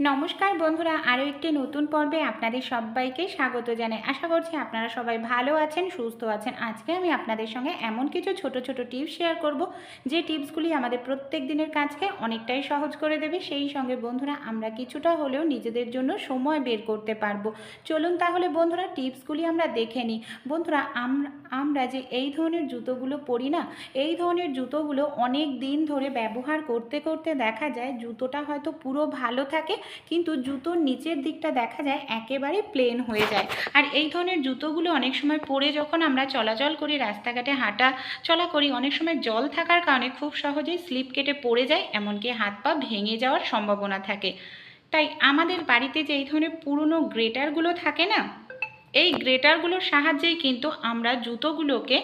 নমস্কার বন্ধুরা, আরও একটি নতুন পর্বে আপনাদের সবাইকে স্বাগত জানাই। আশা করছি আপনারা সবাই ভালো আছেন, সুস্থ আছেন। আজকে আমি আপনাদের সঙ্গে এমন কিছু ছোট ছোট টিপস শেয়ার করব, যে টিপসগুলি আমাদের প্রত্যেক দিনের কাজকে অনেকটাই সহজ করে দেবে। সেই সঙ্গে বন্ধুরা, আমরা কিছুটা হলেও নিজেদের জন্য সময় বের করতে পারব। চলুন তাহলে বন্ধুরা, টিপসগুলি আমরা দেখে নিই। বন্ধুরা আমরা যে এই ধরনের জুতোগুলো পরি না, এই ধরনের জুতোগুলো অনেক দিন ধরে ব্যবহার করতে করতে দেখা যায়, জুতোটা হয়তো পুরো ভালো থাকে কিন্তু জুতোর নিচের দিকটা দেখা যায় একেবারে প্লেন হয়ে যায়। আর এই ধরনের জুতোগুলো অনেক সময় পরে যখন আমরা চলাচল করি, রাস্তাঘাটে হাঁটা চলা করি, অনেক সময় জল থাকার কারণে খুব সহজেই স্লিপ কেটে পড়ে যায়, এমনকি হাত পা ভেঙে যাওয়ার সম্ভাবনা থাকে। তাই আমাদের বাড়িতে যে এই ধরনের পুরনো গ্রেটারগুলো থাকে না, এই গ্রেটারগুলোর সাহায্যেই কিন্তু আমরা জুতোগুলোকে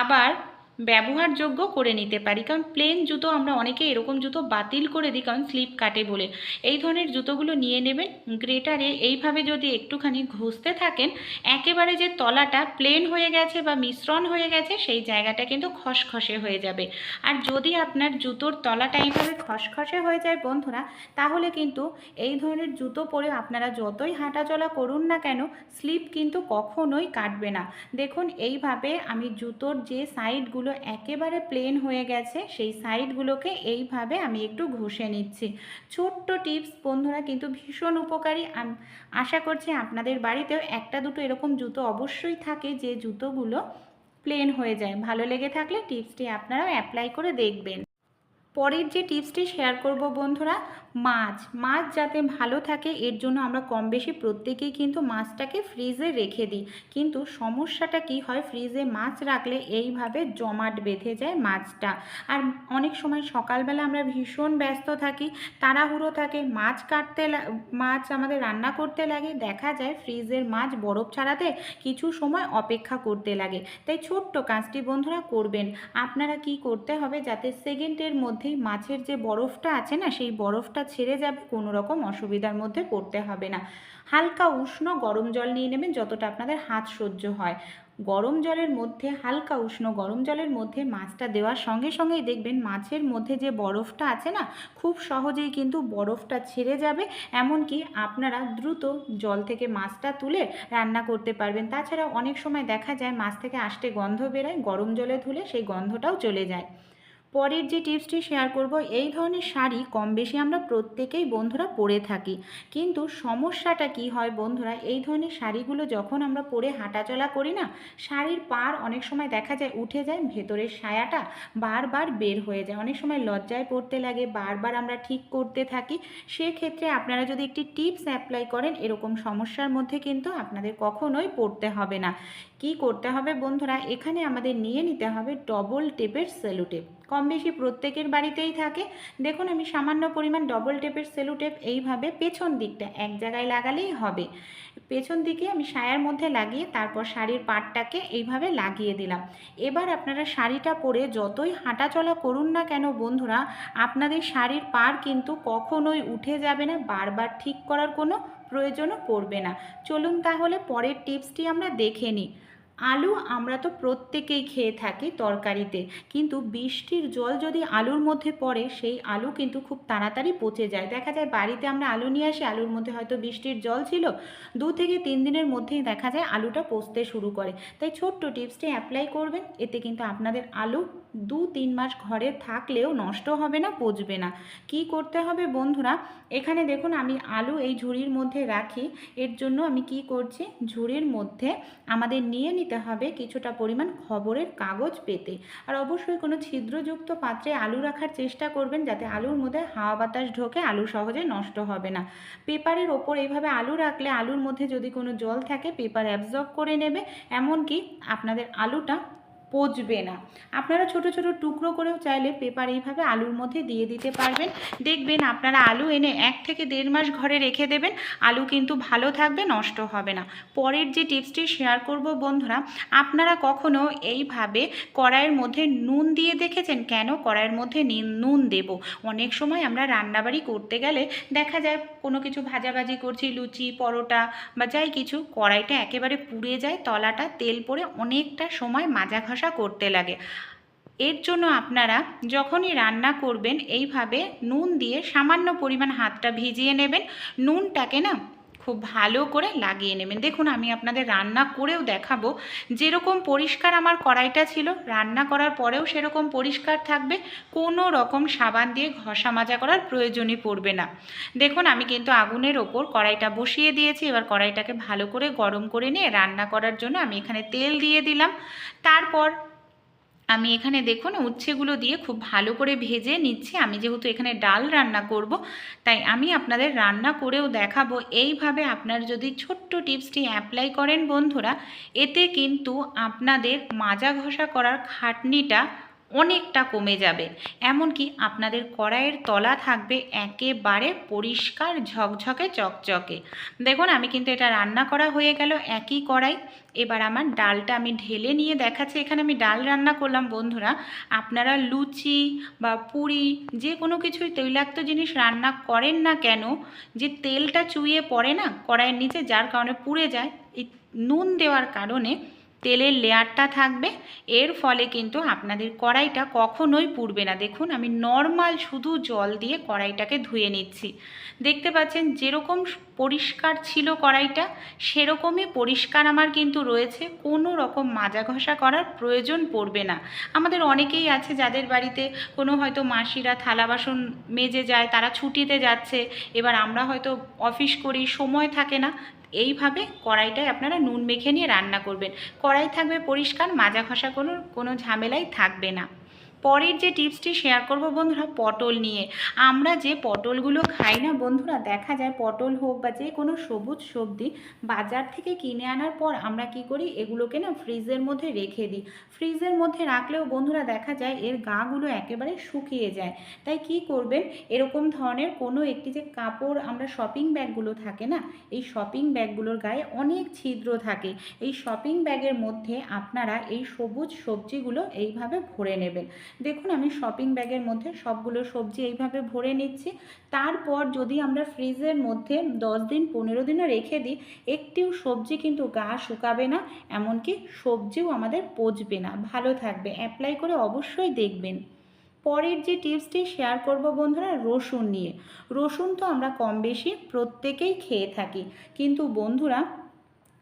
আবার ব্যবহারযোগ্য করে নিতে পারি। কারণ প্লেন জুতো আমরা অনেকে এরকম জুতো বাতিল করে দিই, কারণ স্লিপ কাটে বলে। এই ধরনের জুতোগুলো নিয়ে নেবেন। গ্রেটারে এইভাবে যদি একটুখানি ঘষতে থাকেন, একেবারে যে তলাটা প্লেন হয়ে গেছে বা মিশ্রণ হয়ে গেছে, সেই জায়গাটা কিন্তু খসখসে হয়ে যাবে। আর যদি আপনার জুতোর তলাটা এইভাবে খসখসে হয়ে যায় বন্ধুরা, তাহলে কিন্তু এই ধরনের জুতো পরে আপনারা যতই হাঁটাচলা করুন না কেন স্লিপ কিন্তু কখনোই কাটবে না। দেখুন, এইভাবে আমি জুতোর যে সাইডগুলো একেবারে প্লেন হয়ে গেছে, সেই সাইডগুলোকে এইভাবে আমি একটু ঘষে নিচ্ছি। ছোট্ট টিপস বন্ধুরা কিন্তু ভীষণ উপকারী। আশা করছি আপনাদের বাড়িতেও একটা দুটো এরকম জুতো অবশ্যই থাকে যে জুতোগুলো প্লেন হয়ে যায়। ভালো লেগে থাকলে টিপসটি আপনারাও অ্যাপ্লাই করে দেখবেন। পরের যে টিপসটি শেয়ার করব বন্ধুরা, মাছ। মাছ যাতে ভালো থাকে, এর জন্য আমরা কম বেশি প্রত্যেকেই কিন্তু মাছটাকে ফ্রিজে রেখে দিই। কিন্তু সমস্যাটা কি হয়, ফ্রিজে মাছ রাখলে এইভাবে জমাট বেঁধে যায় মাছটা। আর অনেক সময় সকালবেলা আমরা ভীষণ ব্যস্ত থাকি, তাড়াহুড়ো থাকে, মাছ কাটতে মাছ আমাদের রান্না করতে লাগে, দেখা যায় ফ্রিজের মাছ বরফ ছাড়াতে কিছু সময় অপেক্ষা করতে লাগে। তাই ছোট্ট কাজটি বন্ধুরা করবেন। আপনারা কি করতে হবে যাতে সেকেন্ডের মধ্যেই মাছের যে বরফটা আছে না, সেই বরফটা ছেড়ে যাবে, কোনো রকম অসুবিধার মধ্যে পড়তে হবে না। হালকা উষ্ণ গরম জল নিয়ে নেবেন, যতটা আপনাদের হাত সহ্য হয়। গরম জলের মধ্যে, হালকা উষ্ণ গরম জলের মধ্যে মাছটা দেওয়ার সঙ্গে সঙ্গেই দেখবেন মাছের মধ্যে যে বরফটা আছে না, খুব সহজেই কিন্তু বরফটা ছেড়ে যাবে। এমনকি আপনারা দ্রুত জল থেকে মাছটা তুলে রান্না করতে পারবেন। তাছাড়া অনেক সময় দেখা যায় মাছ থেকে আসতে গন্ধ বেরোয়, গরম জলে ধুলে সেই গন্ধটাও চলে যায়। পরের যে টিপসটি শেয়ার করব, এই ধরনের শাড়ি কম বেশি আমরা প্রত্যেকেই বন্ধুরা পরে থাকি। কিন্তু সমস্যাটা কি হয় বন্ধুরা? এই ধরনের শাড়িগুলো যখন আমরা পরে হাঁটাচলা করি না, শাড়ির পার অনেক সময় দেখা যায় উঠে যায়, ভেতরের সায়াটা বারবার বের হয়ে যায়। অনেক সময় লজ্জায় পড়তে লাগে, বারবার আমরা ঠিক করতে থাকি। সেক্ষেত্রে আপনারা যদি একটি টিপস অ্যাপ্লাই করেন, এরকম সমস্যার মধ্যে কিন্তু আপনাদের কখনোই পড়তে হবে না। কি করতে হবে বন্ধুরা? এখানে আমাদের নিয়ে নিতে হবে ডবল টেপের সেলুটেপ কম বেশি প্রত্যেকের বাড়িতেই থাকে। দেখুন আমি সামান্য পরিমাণ ডবল টেপের সেলুটেপ এইভাবে পেছন দিকটা এক জায়গায় লাগালেই হবে। পেছন দিকে আমি সায়ার মধ্যে লাগিয়ে তারপর শাড়ির পাটটাকে এইভাবে লাগিয়ে দিলাম। এবার আপনারা শাড়িটা পরে যতই হাঁটাচলা করুন না কেন বন্ধুরা, আপনাদের শাড়ির পার কিন্তু কখনোই উঠে যাবে না, বারবার ঠিক করার কোনো প্রয়োজনও পড়বে না। চলুন তাহলে পরের টিপসটি আমরা দেখে নিই। আলু আমরা তো প্রত্যেকেই খেয়ে থাকি তরকারিতে, কিন্তু বৃষ্টির জল যদি আলুর মধ্যে পড়ে, সেই আলু কিন্তু খুব তাড়াতাড়ি পচে যায়। দেখা যায় বাড়িতে আমরা আলু নিয়ে আসি, আলুর মধ্যে হয়তো বৃষ্টির জল ছিল, দু থেকে তিন দিনের মধ্যেই দেখা যায় আলুটা পচতে শুরু করে। তাই ছোট্ট টিপসটি অ্যাপ্লাই করবেন, এতে কিন্তু আপনাদের আলু দু তিন মাস ঘরে থাকলেও নষ্ট হবে না, পচবে না। কি করতে হবে বন্ধুরা? এখানে দেখুন আমি আলু এই ঝুড়ির মধ্যে রাখি। এর জন্য আমি কি করছি? ঝুড়ির মধ্যে আমাদের নিয়ে নিতে হবে কিছুটা পরিমাণ খবরের কাগজ পেতে। আর অবশ্যই কোনো ছিদ্রযুক্ত পাত্রে আলু রাখার চেষ্টা করবেন যাতে আলুর মধ্যে হাওয়া বাতাস ঢোকে, আলু সহজে নষ্ট হবে না। পেপারের ওপর এইভাবে আলু রাখলে আলুর মধ্যে যদি কোনো জল থাকে, পেপার অ্যাবজর্ব করে নেবে। এমনকি আপনাদের আলুটা পচবে না। আপনারা ছোট ছোট টুকরো করেও চাইলে পেপার এইভাবে আলুর মধ্যে দিয়ে দিতে পারবেন। দেখবেন আপনারা আলু এনে এক থেকে দেড় মাস ঘরে রেখে দেবেন। আলু কিন্তু ভালো থাকবে, নষ্ট হবে না। পরের যে টিপসটি শেয়ার করব বন্ধুরা, আপনারা কখনো এইভাবে কড়াইয়ের মধ্যে নুন দিয়ে দেখেছেন? কেন কড়াইয়ের মধ্যে নুন দেব? অনেক সময় আমরা রান্নাবাড়ি করতে গেলে দেখা যায় কোনো কিছু ভাজাভাজি করছি, লুচি, পরোটা বা যাই কিছু, কড়াইটা একেবারে পুড়ে যায়, তলাটা তেল পড়ে অনেকটা সময় মাজা ঘষা করতে লাগে। এর জন্য আপনারা যখনই রান্না করবেন, এইভাবে নুন দিয়ে সামান্য পরিমাণ হাতটা ভিজিয়ে নেবেন। নুনটাকে না খুব ভালো করে লাগিয়ে নেবেন। দেখুন, আমি আপনাদের রান্না করেও দেখাবো যেরকম পরিষ্কার আমার কড়াইটা ছিল। রান্না করার পরেও সেরকম পরিষ্কার থাকবে। কোনো রকম সাবান দিয়ে ঘষা মাজা করার প্রয়োজনই পড়বে না। দেখুন, আমি কিন্তু আগুনের ওপর কড়াইটা বসিয়ে দিয়েছি। এবার কড়াইটাকে ভালো করে গরম করে নিয়ে রান্না করার জন্য আমি এখানে তেল দিয়ে দিলাম। তারপর আমি এখানে দেখুন উচ্ছেগুলো দিয়ে খুব ভালো করে ভেজে নিচ্ছি। আমি যেহেতু এখানে ডাল রান্না করব, তাই আমি আপনাদের রান্না করেও দেখাবো। এইভাবে আপনার যদি ছোট্ট টিপসটি অ্যাপ্লাই করেন বন্ধুরা, এতে কিন্তু আপনাদের মাজা ঘষা করার খাটনিটা অনেকটা কমে যাবে। এমনকি আপনাদের কড়াইয়ের তলা থাকবে একেবারে পরিষ্কার ঝকঝকে চকচকে। দেখুন, আমি কিন্তু এটা রান্না করা হয়ে গেল একই কড়াই। এবার আমার ডালটা আমি ঢেলে নিয়ে দেখাচ্ছি। এখানে আমি ডাল রান্না করলাম, বন্ধুরা। আপনারা লুচি বা পুরি, যে কোনো কিছুই তৈলাক্ত জিনিস রান্না করেন না কেন, যে তেলটা চুইয়ে পড়ে না কড়াইয়ের নিচে, যার কারণে পুড়ে যায়, এই নুন দেওয়ার কারণে তেলের লেয়ারটা থাকবে, এর ফলে কিন্তু আপনাদের কড়াইটা কখনোই পুড়বে না। দেখুন, আমি নর্মাল শুধু জল দিয়ে কড়াইটাকে ধুয়ে নিচ্ছি। দেখতে পাচ্ছেন, যেরকম পরিষ্কার ছিল কড়াইটা, সেরকমই পরিষ্কার আমার কিন্তু রয়েছে। কোনো রকম মাজা ঘষা করার প্রয়োজন পড়বে না। আমাদের অনেকেই আছে যাদের বাড়িতে কোনো হয়তো মাসিরা থালা বাসন মেজে যায়, তারা ছুটিতে যাচ্ছে, এবার আমরা হয়তো অফিস করি, সময় থাকে না। এইভাবে কড়াইটায় আপনারা নুন মেখে নিয়ে রান্না করবেন। কড়াই থাকবে পরিষ্কার, মাজা ঘষা কোনো কোনো ঝামেলাই থাকবে না। পরের যে টিপসটি শেয়ার করব বন্ধুরা, পটল নিয়ে। আমরা যে পটলগুলো খাই না বন্ধুরা, দেখা যায় পটল হোক বা যে কোনো সবুজ সবজি বাজার থেকে কিনে আনার পর আমরা কি করি, এগুলোকে না ফ্রিজের মধ্যে রেখে দিই। ফ্রিজের মধ্যে রাখলেও বন্ধুরা দেখা যায় এর গাগুলো একেবারে শুকিয়ে যায়। তাই কি করবেন, এরকম ধরনের কোনো একটি যে কাপড় আমরা শপিং ব্যাগগুলো থাকে না, এই শপিং ব্যাগগুলোর গায়ে অনেক ছিদ্র থাকে। এই শপিং ব্যাগের মধ্যে আপনারা এই সবুজ সবজিগুলো এইভাবে ভরে নেবেন। দেখুন, আমি শপিং ব্যাগের মধ্যে সবগুলো সবজি এইভাবে ভরে নিচ্ছি। তারপর যদি আমরা ফ্রিজের মধ্যে দশ দিন, পনেরো দিনও রেখে দিই, একটিও সবজি কিন্তু গা শুকাবে না, এমনকি সবজিও আমাদের পচবে না। ভালো থাকবে। অ্যাপ্লাই করে অবশ্যই দেখবেন। পরের যে টিপসটি শেয়ার করব বন্ধুরা, রসুন নিয়ে। রসুন তো আমরা কম বেশি প্রত্যেকেই খেয়ে থাকি। কিন্তু বন্ধুরা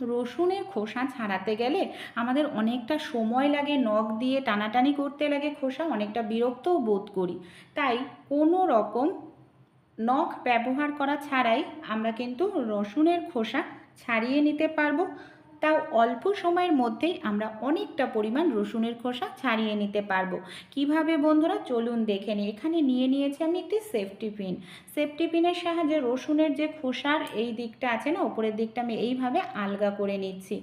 রসুনের খোসা ছাড়াতে গেলে আমাদের অনেকটা সময় লাগে, নখ দিয়ে টানাটানি করতে লাগে খোসা, অনেকটা বিরক্তও বোধ করি। তাই কোনো রকম নখ ব্যবহার করা ছাড়াই আমরা কিন্তু রসুনের খোসা ছাড়িয়ে নিতে পারব। তাও অল্প সময়ের মধ্যেই আমরা অনেকটা পরিমাণ রসুনের খোসা ছাড়িয়ে নিতে পারব। কীভাবে বন্ধুরা? চলুন দেখে নিই। এখানে নিয়ে নিয়েছি আমি একটি সেফটি পিন। সেফটি পিনের সাহায্যে রসুনের যে খোসার এই দিকটা আছে না, ওপরের দিকটা আমি এইভাবে আলগা করে নিচ্ছি।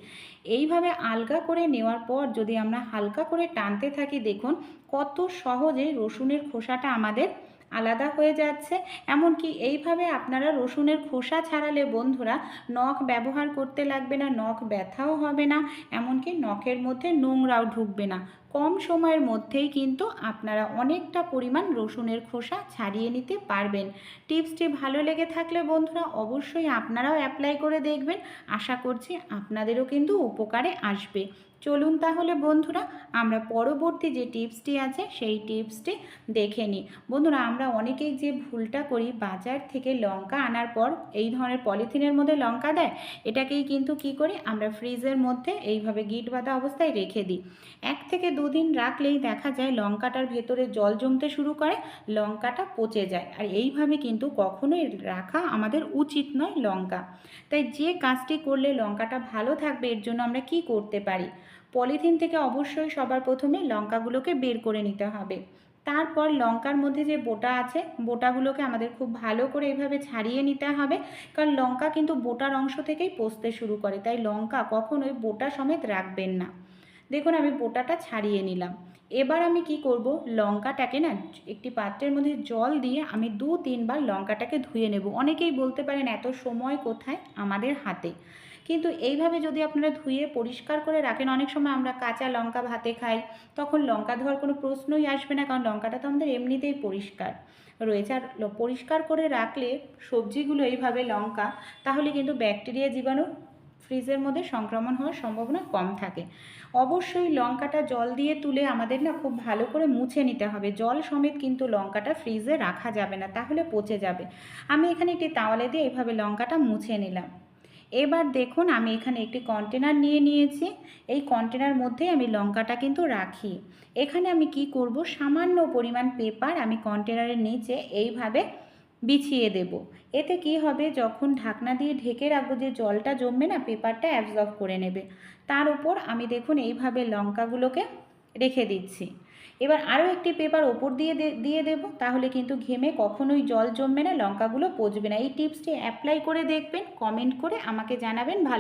এইভাবে আলগা করে নেওয়ার পর যদি আমরা হালকা করে টানতে থাকি, দেখুন কত সহজে রসুনের খোসাটা আমাদের আলাদা হয়ে যাচ্ছে। এমনকি এইভাবে আপনারা রসুনের খোসা ছাড়ালে বন্ধুরা নখ ব্যবহার করতে লাগবে না, নখ ব্যথাও হবে না, এমনকি নখের মধ্যে নোংরাও ঢুকবে না। কম সময়ের মধ্যেই কিন্তু আপনারা অনেকটা পরিমাণ রসুনের খোসা ছাড়িয়ে নিতে পারবেন। টিপসটি ভালো লেগে থাকলে বন্ধুরা অবশ্যই আপনারাও অ্যাপ্লাই করে দেখবেন। আশা করছি আপনাদেরও কিন্তু উপকারে আসবে। চলুন তাহলে বন্ধুরা, আমরা পরবর্তী যে টিপসটি আছে, সেই টিপসটি দেখে নিই। বন্ধুরা, আমরা অনেকেই যে ভুলটা করি, বাজার থেকে লঙ্কা আনার পর এই ধরনের পলিথিনের মধ্যে লঙ্কা দেয়, এটাকেই কিন্তু কি করি, আমরা ফ্রিজের মধ্যে এইভাবে গিট বাঁধা অবস্থায় রেখে দিই। এক থেকে দুদিন রাখলেই দেখা যায় লঙ্কাটার ভেতরে জল জমতে শুরু করে, লঙ্কাটা পচে যায়। আর এইভাবে কিন্তু কখনোই রাখা আমাদের উচিত নয় লঙ্কা। তাই যে কাজটি করলে লঙ্কাটা ভালো থাকবে, এর জন্য আমরা কি করতে পারি? পলিথিন থেকে অবশ্যই সবার প্রথমে লঙ্কাগুলোকে বের করে নিতে হবে। তারপর লঙ্কার মধ্যে যে বোটা আছে, বোটাগুলোকে আমাদের খুব ভালো করে এইভাবে ছাড়িয়ে নিতে হবে। কারণ লঙ্কা কিন্তু বোটার অংশ থেকেই পচতে শুরু করে, তাই লঙ্কা কখনোই বোটা সমেত রাখবেন না। দেখুন আমি বোটাটা ছাড়িয়ে নিলাম। এবার আমি কি করব? লঙ্কাটাকে না একটি পাত্রের মধ্যে জল দিয়ে আমি দু তিনবার লঙ্কাটাকে ধুয়ে নেব। অনেকেই বলতে পারেন এত সময় কোথায়? আমাদের হাতে। কিন্তু এইভাবে যদি আপনারা ধুয়ে পরিষ্কার করে রাখেন, অনেক সময় আমরা কাঁচা লঙ্কা ভাতে খাই, তখন লঙ্কা ধোয়ার কোনো প্রশ্নই আসবে না, কারণ লঙ্কাটা তো আমাদের এমনিতেই পরিষ্কার রয়েছে। আর পরিষ্কার করে রাখলে সবজিগুলো এইভাবে লঙ্কা, তাহলে কিন্তু ব্যাকটেরিয়া জীবাণু ফ্রিজের মধ্যে সংক্রমণ হওয়ার সম্ভাবনা কম থাকে। অবশ্যই লঙ্কাটা জল দিয়ে তুলে আমাদের না খুব ভালো করে মুছে নিতে হবে। জল সমেত কিন্তু লঙ্কাটা ফ্রিজে রাখা যাবে না, তাহলে পচে যাবে। আমি এখানে একটি তাওয়ালে দিয়ে এইভাবে লঙ্কাটা মুছে নিলাম। এবার দেখুন, আমি এখানে একটি কন্টেনার নিয়ে নিয়েছি। এই কন্টেনার মধ্যে আমি লঙ্কাটা কিন্তু রাখি। এখানে আমি কি করব? সামান্য পরিমাণ পেপার আমি কন্টেনারের নিচে এইভাবে বিছিয়ে দেব। এতে কি হবে? যখন ঢাকনা দিয়ে ঢেকে রাখব যে জলটা জমবে না, পেপারটা অ্যাবজর্ব করে নেবে। তার উপর আমি দেখুন এইভাবে লঙ্কাগুলোকে রেখে দিচ্ছি। এবার আরও একটি পেপার ওপর দিয়ে দিয়ে দেব। তাহলে কিন্তু ঘেমে কখনোই জল জমবে না, লঙ্কাগুলো পচবে না। এই টিপসটি অ্যাপ্লাই করে দেখবেন কমেন্ট করে আমাকে জানাবেন। ভালো